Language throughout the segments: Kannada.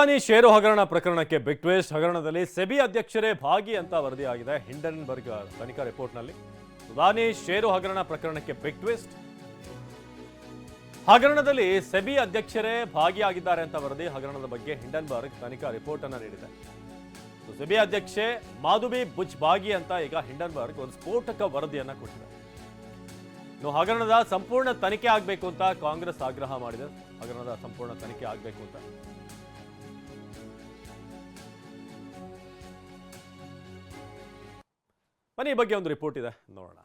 ಅದಾನಿ ಷೇರು ಹಗರಣ ಪ್ರಕರಣಕ್ಕೆ ಬಿಗ್ ಟ್ವಿಸ್ಟ್ ಹಗರಣದಲ್ಲಿ ಸೆಬಿ ಅಧ್ಯಕ್ಷರೇ ಭಾಗಿ ಅಂತ ವರದಿಯಾಗಿದೆ ಹಿಂಡನ್ಬರ್ಗ್ ತನಿಖಾ ರಿಪೋರ್ಟ್ನಲ್ಲಿ ಅದಾನಿ ಷೇರು ಹಗರಣ ಪ್ರಕರಣಕ್ಕೆ ಬಿಗ್ ಟ್ವಿಸ್ಟ್ ಹಗರಣದಲ್ಲಿ ಸೆಬಿ ಅಧ್ಯಕ್ಷರೇ ಭಾಗಿಯಾಗಿದ್ದಾರೆ ಅಂತ ವರದಿ ಹಗರಣದ ಬಗ್ಗೆ ಹಿಂಡನ್ಬರ್ಗ್ ತನಿಖಾ ರಿಪೋರ್ಟ್ ಅನ್ನು ನೀಡಿದೆ ಸೆಬಿ ಅಧ್ಯಕ್ಷೆ ಮಾಧುಬಿ ಬುಚ್ ಭಾಗಿ ಅಂತ ಈಗ ಹಿಂಡನ್ಬರ್ಗ್ ಒಂದು ಸ್ಫೋಟಕ ವರದಿಯನ್ನ ಕೊಟ್ಟಿದೆ. ಇನ್ನು ಹಗರಣದ ಸಂಪೂರ್ಣ ತನಿಖೆ ಆಗಬೇಕು ಅಂತ ಕಾಂಗ್ರೆಸ್ ಆಗ್ರಹ ಮಾಡಿದೆ. ಹಗರಣದ ಸಂಪೂರ್ಣ ತನಿಖೆ ಆಗಬೇಕು ಅಂತ. ಬನ್ನಿ ಈ ಬಗ್ಗೆ ಒಂದು ರಿಪೋರ್ಟ್ ಇದೆ. ನೋಡೋಣ.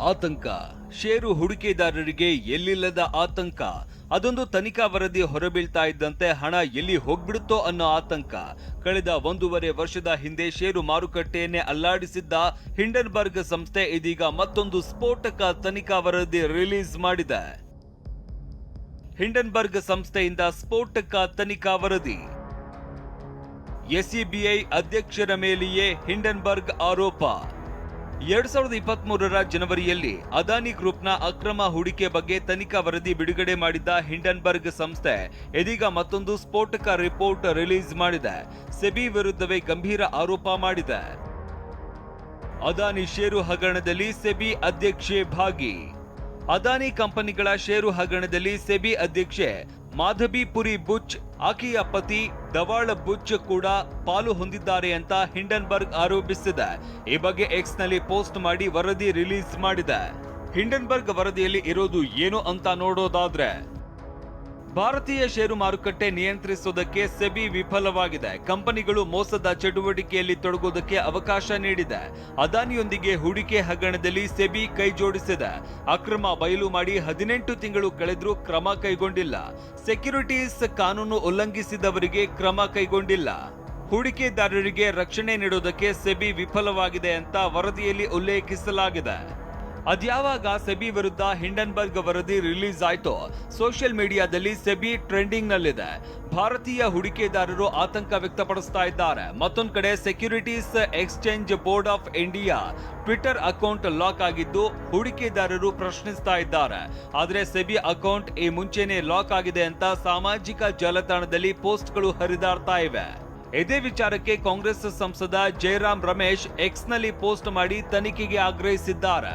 ಆತಂಕ. ಷೇರು ಹೂಡಿಕೆದಾರರಿಗೆ ಎಲ್ಲಿಲ್ಲದ ಆತಂಕ. ಅದೊಂದು ತನಿಖಾ ವರದಿ ಹೊರಬೀಳ್ತಾ ಇದ್ದಂತೆ ಹಣ ಎಲ್ಲಿ ಹೋಗ್ಬಿಡುತ್ತೋ ಅನ್ನೋ ಆತಂಕ. ಕಳೆದ ಒಂದೂವರೆ ವರ್ಷದ ಹಿಂದೆ ಷೇರು ಮಾರುಕಟ್ಟೆಯನ್ನೇ ಅಲ್ಲಾಡಿಸಿದ್ದ ಹಿಂಡನ್ಬರ್ಗ್ ಸಂಸ್ಥೆ ಇದೀಗ ಮತ್ತೊಂದು ಸ್ಫೋಟಕ ತನಿಖಾ ವರದಿ ರಿಲೀಸ್ ಮಾಡಿದೆ. ಹಿಂಡನ್ಬರ್ಗ್ ಸಂಸ್ಥೆಯಿಂದ ಸ್ಫೋಟಕ ತನಿಖಾ ವರದಿ. ಎಸ್ಇಬಿಐ ಅಧ್ಯಕ್ಷರ ಮೇಲೆಯೇ ಹಿಂಡನ್ಬರ್ಗ್ ಆರೋಪ. ಎರಡ್ ಸಾವಿರದ ಇಪ್ಪತ್ತ್ ಮೂರರ ಜನವರಿಯಲ್ಲಿ ಅದಾನಿ ಗ್ರೂಪ್ನ ಅಕ್ರಮ ಹೂಡಿಕೆ ಬಗ್ಗೆ ತನಿಖಾ ವರದಿ ಬಿಡುಗಡೆ ಮಾಡಿದ್ದ ಹಿಂಡನ್ಬರ್ಗ್ ಸಂಸ್ಥೆ ಇದೀಗ ಮತ್ತೊಂದು ಸ್ಫೋಟಕ ರಿಪೋರ್ಟ್ ರಿಲೀಸ್ ಮಾಡಿದೆ. ಸೆಬಿ ವಿರುದ್ಧವೇ ಗಂಭೀರ ಆರೋಪ ಮಾಡಿದೆ. ಅದಾನಿ ಷೇರು ಹಗರಣದಲ್ಲಿ ಸೆಬಿ ಅಧ್ಯಕ್ಷೆ ಭಾಗಿ. ಅದಾನಿ ಕಂಪನಿಗಳ ಷೇರು ಹಗರಣದಲ್ಲಿ ಸೆಬಿ ಅಧ್ಯಕ್ಷೆ ಮಾಧಬಿ ಪುರಿ ಬುಚ್, ಆಕೆಯ ಪತಿ ದವಾಳ ಬುಚ್ ಕೂಡ ಪಾಲು ಹೊಂದಿದ್ದಾರೆ ಅಂತ ಹಿಂಡನ್ಬರ್ಗ್ ಆರೋಪಿಸಿದೆ. ಈ ಬಗ್ಗೆ ಎಕ್ಸ್ನಲ್ಲಿ ಪೋಸ್ಟ್ ಮಾಡಿ ವರದಿ ರಿಲೀಸ್ ಮಾಡಿದೆ. ಹಿಂಡನ್ಬರ್ಗ್ ವರದಿಯಲ್ಲಿ ಇರೋದು ಏನು ಅಂತ ನೋಡೋದಾದ್ರೆ ಭಾರತೀಯ ಷೇರು ಮಾರುಕಟ್ಟೆ ನಿಯಂತ್ರಿಸುವುದಕ್ಕೆ ಸೆಬಿ ವಿಫಲವಾಗಿದೆ. ಕಂಪನಿಗಳು ಮೋಸದ ಚಟುವಟಿಕೆಯಲ್ಲಿ ತೊಡಗುವುದಕ್ಕೆ ಅವಕಾಶ ನೀಡಿದೆ. ಅದಾನಿಯೊಂದಿಗೆ ಹೂಡಿಕೆ ಹಗರಣದಲ್ಲಿ ಸೆಬಿ ಕೈಜೋಡಿಸಿದೆ ಅಕ್ರಮ ಬಯಲು ಮಾಡಿ ಹದಿನೆಂಟು ತಿಂಗಳು ಕಳೆದರೂ ಕ್ರಮ ಕೈಗೊಂಡಿಲ್ಲ. ಸೆಕ್ಯುರಿಟೀಸ್ ಕಾನೂನು ಉಲ್ಲಂಘಿಸಿದವರಿಗೆ ಕ್ರಮ ಕೈಗೊಂಡಿಲ್ಲ. ಹೂಡಿಕೆದಾರರಿಗೆ ರಕ್ಷಣೆ ನೀಡುವುದಕ್ಕೆ ಸೆಬಿ ವಿಫಲವಾಗಿದೆ ಅಂತ ವರದಿಯಲ್ಲಿ ಉಲ್ಲೇಖಿಸಲಾಗಿದೆ. ಅದ್ಯಾವಾಗ ಸೆಬಿ ವಿರುದ್ಧ ಹಿಂಡನ್ಬರ್ಗ್ ವರದಿ ರಿಲೀಸ್ ಆಯ್ತೋ, ಸೋಷಿಯಲ್ ಮೀಡಿಯಾದಲ್ಲಿ ಸೆಬಿ ಟ್ರೆಂಡಿಂಗ್ ನಲ್ಲಿದೆ ಭಾರತೀಯ ಹೂಡಿಕೆದಾರರು ಆತಂಕ ವ್ಯಕ್ತಪಡಿಸ್ತಾ ಇದ್ದಾರೆ. ಮತ್ತೊಂದು ಕಡೆ securities exchange board of India Twitter account lock ಆಗಿದ್ದು, ಹೂಡಿಕೆದಾರರು ಪ್ರಶ್ನಿಸ್ತಾ ಇದ್ದಾರೆ. ಆದರೆ ಸೆಬಿ ಅಕೌಂಟ್ ಈ ಮುಂಚೆನೆ ಲಾಕ್ ಆಗಿದೆ ಅಂತ ಸಾಮಾಜಿಕ ಜಾಲತಾಣದಲ್ಲಿ ಪೋಸ್ಟ್ಗಳು ಹರಿದಾಡ್ತಾ ಇವೆ. ಇದೇ ವಿಚಾರಕ್ಕೆ ಕಾಂಗ್ರೆಸ್ ಸಂಸದ ಜಯರಾಮ್ ರಮೇಶ್ ಎಕ್ಸ್ನಲ್ಲಿ ಪೋಸ್ಟ್ ಮಾಡಿ ತನಿಖೆಗೆ ಆಗ್ರಹಿಸಿದ್ದಾರೆ.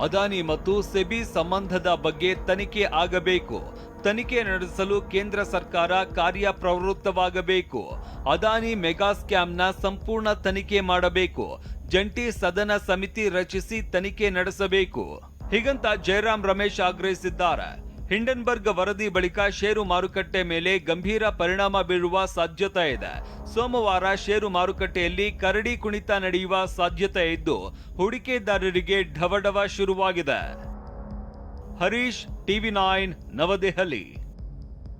ಅದಾನಿ ಮತ್ತು ಸೆಬಿ ಸಂಬಂಧದ ಬಗ್ಗೆ ತನಿಖೆ ಆಗಬೇಕು. ತನಿಖೆ ನಡೆಸಲು ಕೇಂದ್ರ ಸರ್ಕಾರ ಕಾರ್ಯಪ್ರವೃತ್ತವಾಗಬೇಕು. ಅದಾನಿ ಮೆಗಾ ಸ್ಕ್ಯಾಮ್ನ ಸಂಪೂರ್ಣ ತನಿಖೆ ಮಾಡಬೇಕು. ಜಂಟಿ ಸದನ ಸಮಿತಿ ರಚಿಸಿ ತನಿಖೆ ನಡೆಸಬೇಕು. ಹೀಗಂತ ಜಯರಾಮ್ ರಮೇಶ್ ಆಗ್ರಹಿಸಿದ್ದಾರೆ. ಹಿಂಡನ್ಬರ್ಗ್ ವರದಿ ಬಳಿಕ ಷೇರು ಮಾರುಕಟ್ಟೆ ಮೇಲೆ ಗಂಭೀರ ಪರಿಣಾಮ ಬೀರುವ ಸಾಧ್ಯತೆ ಇದೆ. ಸೋಮವಾರ ಷೇರು ಮಾರುಕಟ್ಟೆಯಲ್ಲಿ ಕರಡಿ ಕುಣಿತ ನಡೆಯುವ ಸಾಧ್ಯತೆ ಇದ್ದು, ಹೂಡಿಕೆದಾರರಿಗೆ ಢವಢವ ಶುರುವಾಗಿದೆ. Harish, TV nine, Navadehali.